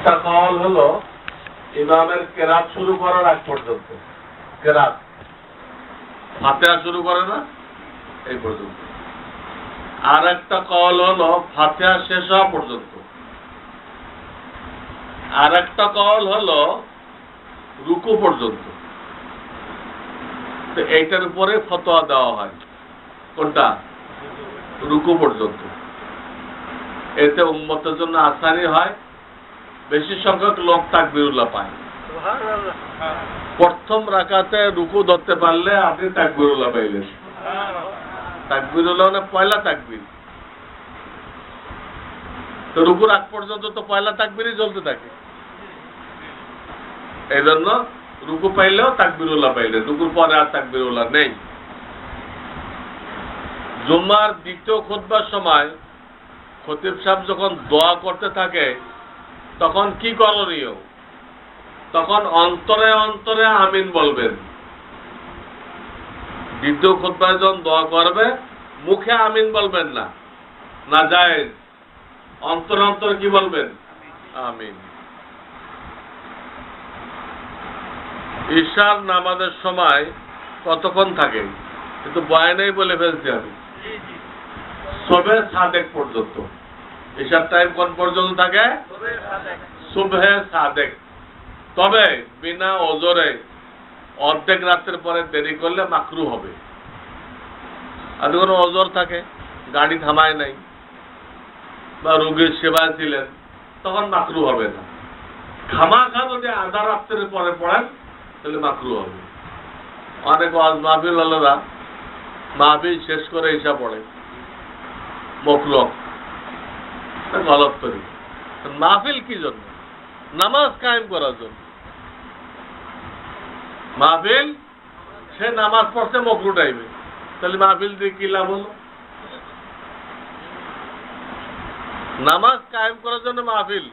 একটা কল হলো ইমামের কেরাত শুরু করার আগ পর্যন্ত। কেরাত। ফাতেহা শুরু করে না? এই পর্যন্ত। আর একটা কল হলো ফাতেহা শেষ হওয়া পর্যন্ত। আর একটা কল হলো রুকু পর্যন্ত। এইটার উপরে ফতোয়া দেওয়া হয়। কোনটা? রুকু পর্যন্ত। এতে উম্মতের জন্য আসানি হয়। বেশি সংখ্যক লোক তাকবিরুল্লাহ পায় প্রথম রাকাতে রুকু ধরতে পারলে আপনি তাকবিরুল্লাহ পাইলেন। তাকবিরুল্লাহ মানে পয়লা তাকবির। তো রুকুর আগ পর্যন্ত তো পয়লা তাকবিরই চলতে থাকে। এই জন্য রুকু পাইলেও তাকবিরুল্লাহ পাইলেন। রুকুর পরে আর তাকবিরুল্লাহ নেই। জুম্মার দ্বিতীয় খুতবার সময় খতিব সাহেব যখন দোয়া করতে থাকে তখন কি করণীয় তখন অন্তরে অন্তরে আমিন বলবেন। দ্বিতীয় খুতবায় যখন দোয়া করবে মুখে আমিন বলবেন না। না যায় অন্তর অন্তর কি বলবেন? আমিন। ঈশার নামাজের সময় কতক্ষণ থাকে? কিন্তু বয়ানেই বলে ফেলছি আমি। সবে সাদেক পর্যন্ত। ঈশার টাইম কোন পর্যন্ত থাকে? সুবহে সাদেক। তবে বিনা ওজরে অর্ধেক রাতের পরে দেরি করলে মাকরু হবে। আর কোনো ওজোর থাকে? গাড়ি থামায় নাই বা রোগীর সেবায় ছিলেন তখন মাকরু হবে না। খামাখা যদি আধা রাত্রের পরে পড়েন, তাহলে মাকরু হবে। অনেক মাহফিল আলাদা মাহফিল শেষ করে এসা পড়ে। মকলক। গলত করি। মাহফিল কি জন্য? নামাজ কায়েম করার জন্য। মাহফিল, সে নামাজ পড়ছে মকরু টাইমে তাহলে মাহফিল দিয়ে কি লাভ হলো? নামাজ কায়েম করার জন্য মাহফিল।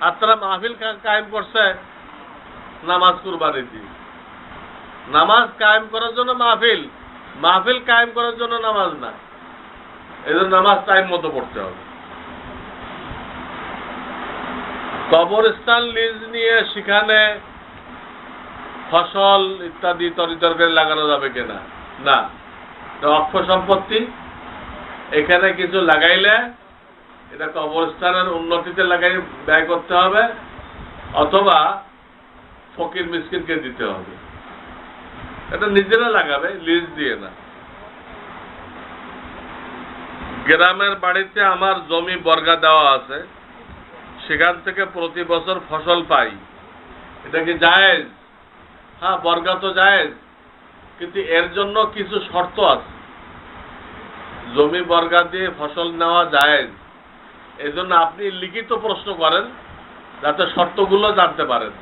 আর তারা মাহফিল কায়েম করছে, নামাজ কুরবানি দিয়ে নামাজ কায়েম করার জন্য মাহফিল। মাহফিল কায়েম করার জন্য নামাজ না। জন্য নামাজ টাইম মতো পড়তে হবে। কবরস্থান লিজ নিয়ে সেখানে ফসল ইত্যাদি তরিতরকারি লাগানো যাবে কিনা? না। অক্ষ সম্পত্তি, এখানে কিছু লাগাইলে এটা কবরস্থানের উন্নতিতে লাগাই, ব্যয় করতে হবে, অথবা ফকির মিসকিনকে দিতে হবে। এটা নিজেরা লাগাবে, লিজ দিয়ে না। গ্রামের বাড়িতে আমার জমি বর্গা দেওয়া আছে। সেখান থেকে প্রতি বছর ফসল পাই। এটা কি জায়েজ? হ্যাঁ বর্গা তো জায়েজ, কিন্তু এর জন্য কিছু শর্ত আছে। জমি বর্গা দিয়ে ফসল নেওয়া জায়েজ। এই জন্য আপনি লিখিত প্রশ্ন করেন, যাতে শর্তগুলো জানতে পারেন।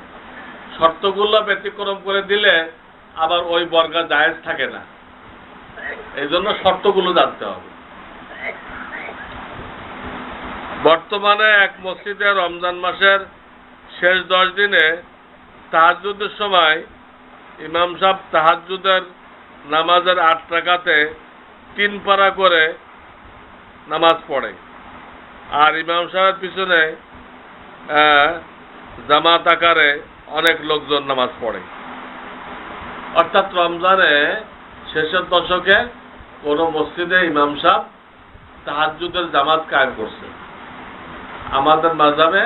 শর্তগুলো ব্যতিক্রম করে দিলে আবার ওই বর্গা জায়েজ থাকে না। এই জন্য শর্তগুলো জানতে হবে। বর্তমানে এক মসজিদে রমজান মাসের শেষ দশ দিনে তাহাজুদের সময় ইমাম সাহেব তাহাজুদের নামাজের আট টাকাতে তিন পারা করে নামাজ পড়ে। আর ইমাম সাহেবের পিছনে জামাত আকারে অনেক লোকজন নামাজ পড়ে। অর্থাৎ রমজানে শেষের দশকে কোনো মসজিদে ইমাম সাহেব তাহাজুদের জামাত কায়েম করছে। আমাদের মাজাবে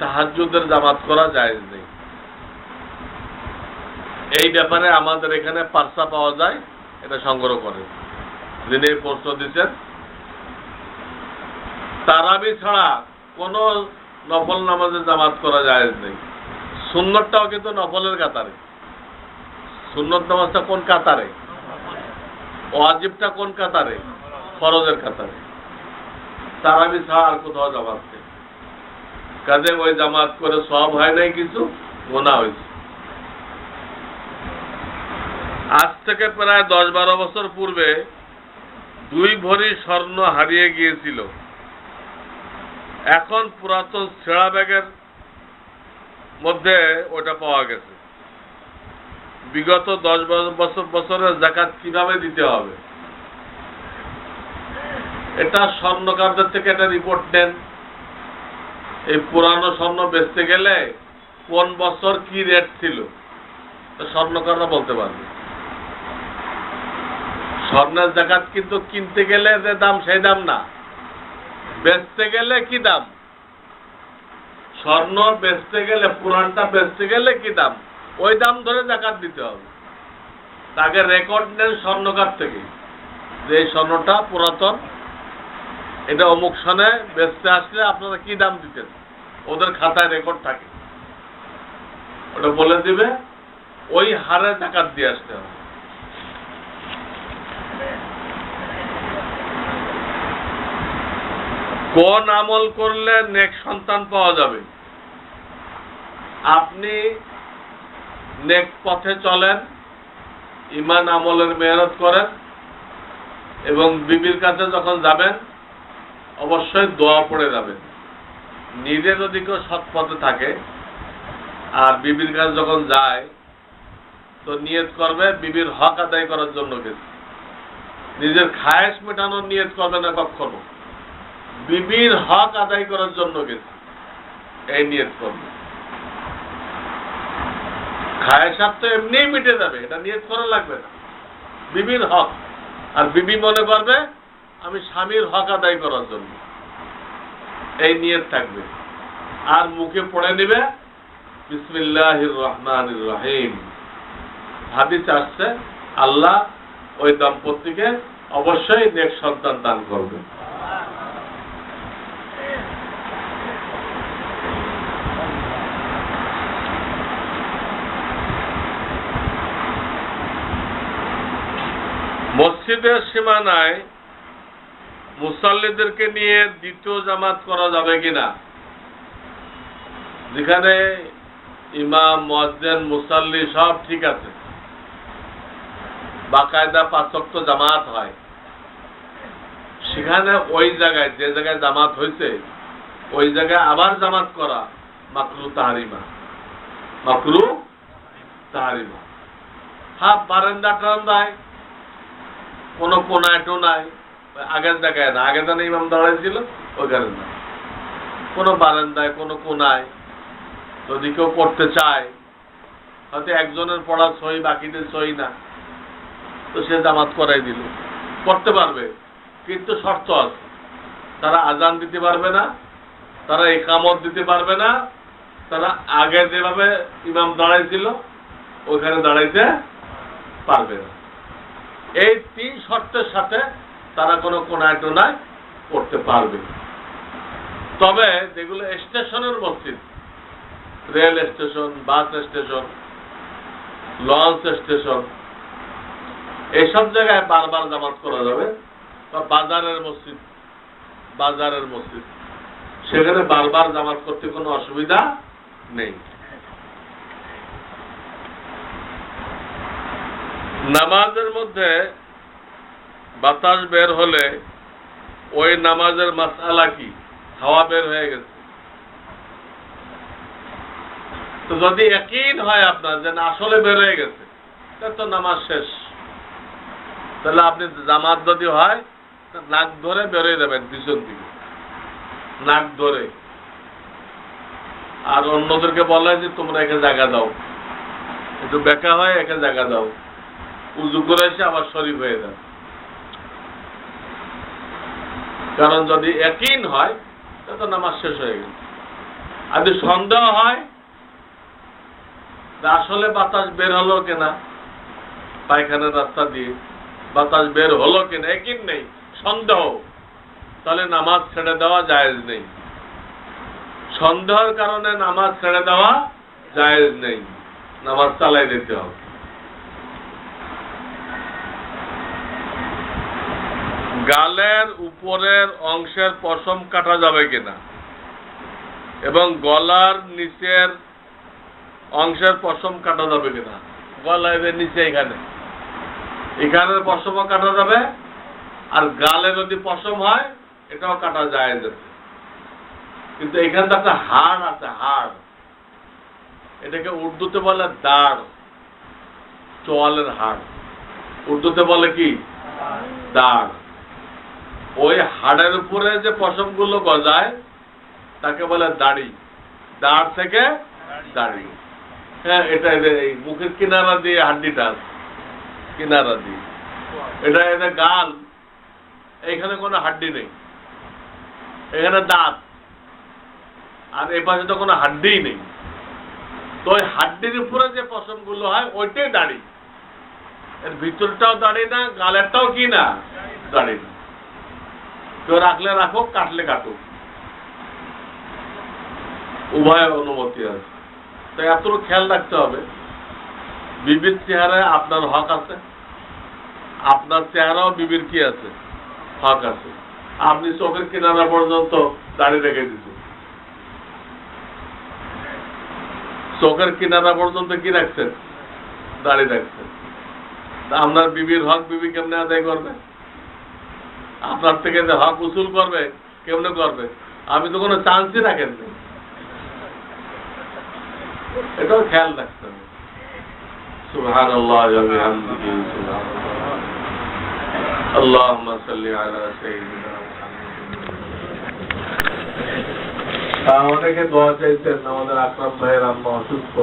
তাহাজুদের জামাত করা যায় নেই। এই ব্যাপারে আমাদের এখানে পার্সা পাওয়া যায়, এটা সংগ্রহ করে। যিনি প্রশ্ন দিচ্ছেন, তারাবি ছাড়া কোন নফল নামাজের জামাত করা যায় নেই। সুন্নতটাও কিন্তু নফলের কাতারে। সুন্নত নামাজটা কোন কাতারে? ওয়াজিবটা কোন কাতারে? ফরজের কাতারে। তারাবি ছাড়া আর কোথাও জামাত নেই। কাজে ওই জামাত করে সব হয় নাই কিছু গোনা হয়েছে। আজ থেকে প্রায় দশ বারো বছর পূর্বে দুই ভরি স্বর্ণ হারিয়ে গিয়েছিল। এখন পুরাতন ছেঁড়া ব্যাগের মধ্যে ওটা পাওয়া গেছে। বিগত দশ বছর বছরের জাকাত কীভাবে দিতে হবে? এটা স্বর্ণকারদের থেকে একটা রিপোর্ট নেন। এই পুরানো স্বর্ণ বেচতে গেলে কোন বছর কি রেট ছিল? স্বর্ণকাররা বলতে পারবে। স্বর্ণের জাকাত কিন্তু কিনতে গেলে যে দাম, সেই দাম না। বেচতে গেলে কি দাম? স্বর্ণ বেচতে গেলে পুরানটা বেচতে গেলে কি দাম? ওই দাম ধরে জাকাত দিতে হবে। তাকে রেকর্ড নেন স্বর্ণকার থেকে। যে স্বর্ণটা পুরাতন এটা অমুক সনে বেচতে আসলে আপনারা কি দাম দিতেন? ওদের খাতায় রেকর্ড থাকে। ওটা বলে দিবে, ওই হারে টাকা দিয়ে আসতে হবে। কোন আমল করলে নেক সন্তান পাওয়া যাবে? আপনি নেক পথে চলেন ইমান আমলের মেহনত করেন, এবং বিবির কাছে যখন যাবেন অবশ্যই দোয়া পড়ে যাবেন নিজে যদি কেউ সৎ পথে থাকে, আর বিবির কাছে যখন যায়, তো নিয়ত করবে বিবির হক আদায় করার জন্য গেছে নিজের খায়েশ মেটানোর নিয়ত করবে না কখনো। বিবির হক আদায় করার জন্য গেছে এই নিয়ত করবে। খায়েশাত তো এমনিই মিটে যাবে, এটা নিয়ত করা লাগবে না। বিবির হক, আর বিবি মনে করবে আমি স্বামীর হক আদায় করার জন্য। এই নিয়ত থাকবে। আর মুখে পড়ে নিবে, বিসমিল্লাহির রহমানির রহিম। হাদিস আসছে, আল্লাহ ওই দম্পতিকে অবশ্যই নেক সন্তান দান করবে। মসজিদের সীমানায় মুসাল্লিদেরকে নিয়ে দ্বিতীয় জামাত করা যাবে কিনা? যেখানে ইমাম মসজিদ মুসাল্লি সব ঠিক আছে। বাকায়দা পাঁচক্ত জামাত হয়। সেখানে ওই জায়গায়, যে জায়গায় জামাত হয়েছে ওই জায়গায় আবার জামাত করা মাকরু তাহারিমা। মাকরু তাহারিমা। হ্যাঁ বারান্দা টারান্দায় কোনো কোনায় টোনায় আগের জায়গায় না, আগের জানে ইমাম দাঁড়াইছিল ওইখানে না। কোনো বারান্দায়, কোনো কোনায়, যদি কেউ পড়তে চায়, হয়তো একজনের পড়া সই, বাকিদের সই না, তো সে জামাত করাই দিল। করতে পারবে, কিন্তু শর্ত আছে। তারা আজান দিতে পারবে না, তারা একামত দিতে পারবে না, তারা আগে যেভাবে ইমাম দাঁড়াইছিল, ওইখানে দাঁড়াইতে পারবে না। এই তিন শর্তের সাথে তারা কোনো কোনায় করতে পারবে। তবে যেগুলো স্টেশনের মসজিদ, rail station, bus station, launch station এইসব জায়গায় বারবার জামাত করা যাবে। বা বাজারের মসজিদ বাজারের মসজিদ, সেখানে বারবার জামাত করতে কোনো অসুবিধা নেই। নামাজের মধ্যে বাতাস বের হলে ওই নামাজের মাসালা কি? হাওয়া বের হয়ে গেছে। তো যদি একই হয় আপনার যে না আসলে বের হয়ে গেছে, তো নামাজ শেষ। তাহলে আপনি জামাত যদি হয় নাক ধরে বেরোয় যাবেন পিছন দিকে। নাক ধরে। আর অন্যদেরকে বলা যে, তোমরা একে জায়গা দাও। একটু বেকা হয় একে জায়গা দাও। উজু করে এসে আবার শরীফ হয়ে যাবে কারণ যদি একই হয় তা নামাজ শেষ হয়ে গেল। আর যদি সন্দেহ হয় আসলে বাতাস বের হলো কিনা পায়খানার রাস্তা দিয়ে বাতাস বের হলো কিনা একই নেই, সন্দেহ। তাহলে নামাজ ছেড়ে দেওয়া জায়েজ নেই। সন্দেহের কারণে নামাজ ছেড়ে দেওয়া জায়েজ নেই। নামাজ চালাই দিতে হবে। গালের উপরের অংশের পশম কাটা যাবে কিনা এবং গলার নিচের অংশের পশম কাটা যাবে কিনা? গলা এদের নিচে এখানে। এখানের পশমও কাটা যাবে আর গালে যদি পশম হয়, এটাও কাটা যায় যাবে কিন্তু এখানে তো একটা হাড় আছে, হাড়। এটাকে উর্দুতে বলে দাঁড়, চোয়ালের হাড়। উর্দুতে বলে কি? দাঁড়। ওই হাড়ের উপরে যে পশমগুলো গজায়, তাকে বলে দাড়ি। দাঁড় থেকে দাড়ি। হ্যাঁ এটা এই মুখের কিনারা দিয়ে হাড্ডিটা কিনারা দিয়ে। এটা এটা গাল, এখানে কোনো হাড্ডি নেই। এখানে দাঁত। আর এই পাশে তো কোনো হাড্ডিই নেই। তো ওই হাড্ডির উপরে যে পশমগুলো হয়, ওইটাই দাড়ি। এর ভিতরটাও দাড়ি না, গালেরটাও কি না? দাড়ি না। কেউ রাখলে রাখো কাটলে কাটুক। উভয় অনুমতি আছে। তাই এত খেয়াল রাখতে হবে। বিবির চেহারায় আপনার হক আছে। আপনার চেহারাও বিবির কি আছে? হক আছে। আপনি চোখের কিনারা পর্যন্ত দাঁড়িয়ে রেখে দিচ্ছেন চোখের কিনারা পর্যন্ত কি রাখছেন? দাঁড়িয়ে রাখছেন। আপনার বিবির হক বিবি কেমনে আদায় করবে? আপনার থেকে যে হক উসুল করবে কেমনে করবে আমি তো কোনো চান্সই রাখেন না এটাও খেয়াল রাখতে হবে سبحان الله وبحمده سبحان الله اللهم صل على سيدنا محمد অনেকে দোয়া চাইছেন আমাদের আকরাম ভাইয়ের আম্মা অসুস্থ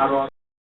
আরো